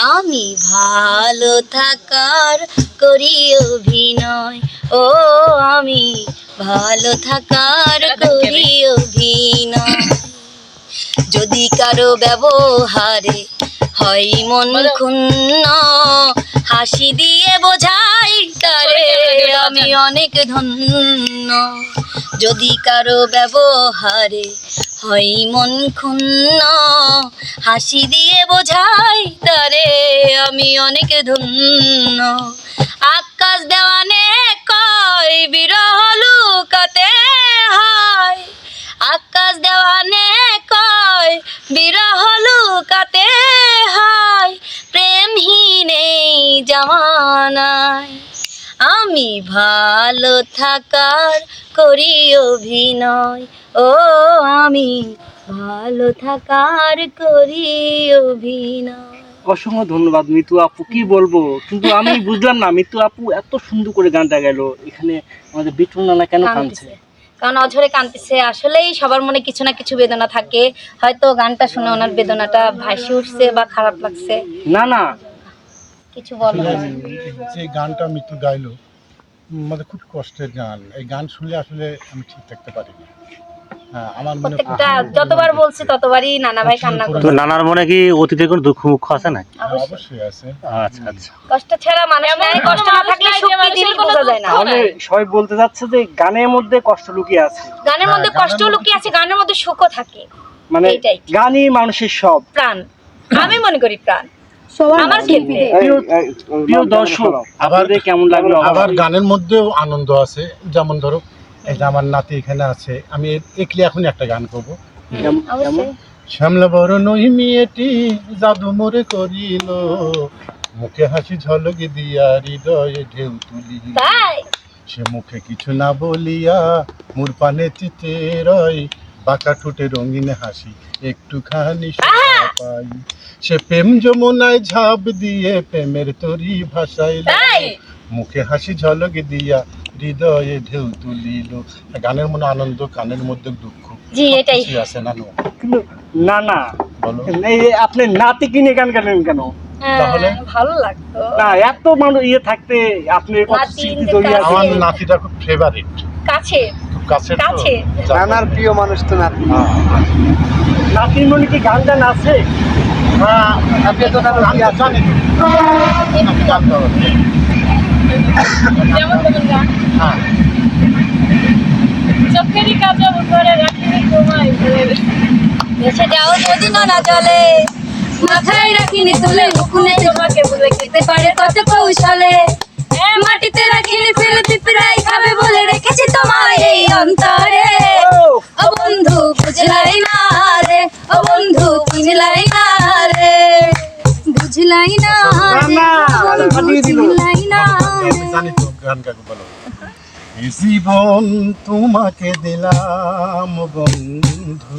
আমি ভালো থাকার করি অভিনয়। ও আমি ভালো থাকার করি অভিনয়। যদি কারও ব্যবহারে হয় মন ক্ষুণ্ণ হাসি দিয়ে বোঝাই তারে আমি অনেক ধন্য। যদি কারও ব্যবহারে হয় মন ক্ষুণ্ণ, হাসি দিয়ে বোঝাই তারে আমি অনেক ধন্য। আকাশ দেওয়ানে কয় বিরহ লুকাতে হয়। আকাশ দেওয়ানে কয় বিরহ লুকাতে হয়। প্রেমহীন এই আমি ভালো থাকার করি অভিনয়। ও আমি ভালো থাকার করি অভিনয়। অসংখ্য ধন্যবাদ মিতু আপু। কি বলব? কিন্তু আমি বুঝলাম না মিতু আপু এত সুন্দর করে গানটা গেল এখানে আমাদের বিটুল নানা কেন কাঁদছে? কারণ অঝরে কাঁদতেছে। আসলেই সবার মনে কিছু না কিছু বেদনা থাকে। হয়তো গানটা শুনে ওনার বেদনাটা ভাসি উঠছে বা খারাপ লাগছে। না না। কিছু বলো। যে গানটা মৃত্যু গাইলো মানে খুব কষ্টের গান। এই গান শুনলে আসলে আমি ঠিক থাকতে পারি না হ্যাঁ আমার মনে যতবার বলছি ততবারই নানা ভাই কান্না তো করে নানার মনে কি অতীতের কোনো দুঃখ মুখ আছে না হ্যাঁ, অবশ্যই। আছে। আচ্ছা আচ্ছা। কষ্ট ছাড়া মানুষ নাই কষ্ট না থাকলে সুখ কি জিনিস বোঝা যায় না। তাহলে সবাই বলতে যাচ্ছে যে গানের মধ্যে কষ্ট লুকিয়ে আছে। গানের মধ্যে হ্যাঁ, কষ্ট লুকিয়ে আছে গানের মধ্যে সুখও থাকে। মানে গানই মানুষের সব। প্রাণ। আমি মনে করি প্রাণ। আমার ক্ষেত্রে। প্রিয়- প্রিয় দর্শক আবার কেমন লাগল? আবার গানের মধ্যেও আনন্দ আছে। যেমন ধরো এই যে আমার নাতি এখানে আছে আমি একলি এখন একটা গান করব। শ্যামলা বড় নই মেয়েটি জাদু মোরে করিল। মুখে হাসি ঝলক দিয়া হৃদয়ে ঢেউ তুলিল। তাই? সে মুখে কিছু না বলিয়া মুর পানে চিতে রয়। বাঁকা ঠোঁটে রঙিন হাসি একটুখানি পাই সে প্রেম যমুনায় ঝাঁপ দিয়ে প্রেমের তরি ভাসাইল। তাই? মুখে হাসি ঝলক দিয়া হৃদয়ে ঢেউ তুলিল। গানের মনে আনন্দ কানের মধ্যে দুঃখ। জি এটাই। আছে না না? না বলো। আপনি নাতি কিনে গান গালেন কেন? তাহলে? ভালো লাগতো। না এত মানুষ ইয়ে থাকতে আপনি কত স্মৃতি জড়িয়ে আছে আমার নাতিটা খুব ফেভারিট কাছে। কাছে। কাছে। নানার প্রিয় মানুষ তো নাতি। নাতির মনে কি গান গান আছে? হ্যাঁ, আপনি তো। যেমন গান। হ্যাঁ। চোখেরই কাজে উপরে রাখিনি তোমায়। ভেসে যাও যদি না জলে। মাথায় রাখিনি তুলে মুকুনে তোমাকে বলে খেতে পারে কত কৌশলে। মাটিতে রাখিনি ফেলে পিঁপড়াই খাবে বলে রেখেছি তোমায় এই অন্তরে। ও বন্ধু বুঝলাই না রে ও বন্ধু বুঝলাই না রে। বুঝলাই না রে। বুঝলাই না রে। জীবন তোমাকে দিলাম বন্ধু।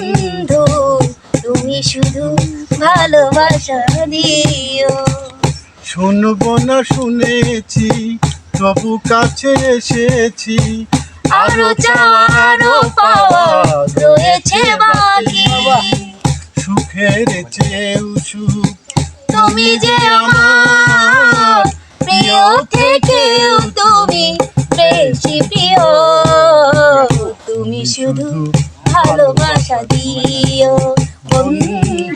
শুধু ভালোবাসা দিও। শুনব না শুনেছি তবু কাছে এসেছি। আরও চাওয়ারও পাওয়া রয়েছে বাকি। সুখের চেয়েও সুখ। তুমি যে আমার প্রিয় থেকেও তুমি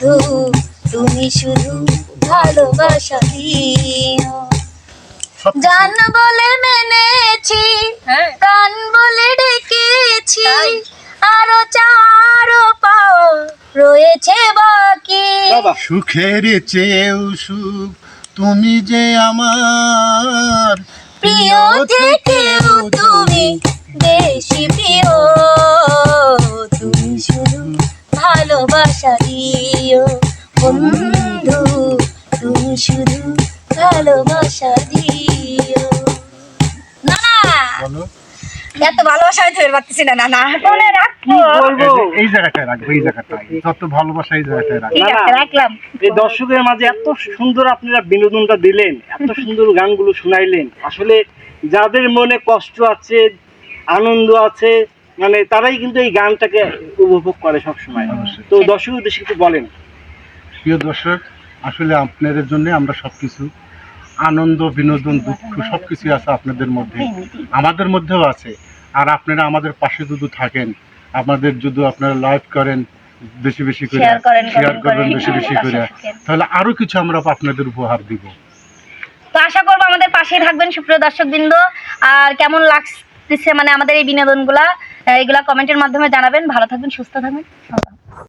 বন্ধু তুমি শুধু ভালোবাসা দিও। জান বলে মেনেছি কান বলে ডেকেছি আরও চারো পাও রয়েছে বাকি। সুখের চেয়েও সুখ তুমি যে আমার। প্রিয় থেকেও তুমি বেশি দিও বন্ধু তুমি শুধু ভালোবাসা দিও। না এত ভালোবাসা ধরে পারতেছি না না না মনে রাখব। এই- এই জায়গাটায় রাখব এই জায়গাটায় যত ভালোবাসা এই জায়গাটায় রাখব। রাখলাম। এই দর্শকের মাঝে এত সুন্দর আপনারা বিনোদনটা দিলেন এত সুন্দর গানগুলো শুনাইলেন। আসলে যাদের মনে কষ্ট আছে আনন্দ আছে মানে তারাই কিন্তু এই গানটাকে উপভোগ করে সবসময়। তো দর্শক উদ্দেশ্যে একটু বলেন। প্রিয় দর্শক আসলে আপনাদের জন্য আমরা সবকিছু আনন্দ বিনোদন দুঃখ সবকিছু আছে আপনাদের মধ্যে। আমাদের মধ্যেও আছে। আর আপনারা আমাদের পাশে যদি থাকেন আমাদের যদি আপনারা লাইভ করেন বেশি বেশি করে শেয়ার করবেন করেন, বেশি বেশি করে তাহলে আরও কিছু আমরা আপনাদের উপহার দিব। তো আশা করব আমাদের পাশেই থাকবেন সুপ্রিয় দর্শক বৃন্দ আর কেমন লাগছে মানে আমাদের এই বিনোদনগুলা? এগুলা কমেন্টের মাধ্যমে জানাবেন ভালো থাকবেন সুস্থ থাকবেন।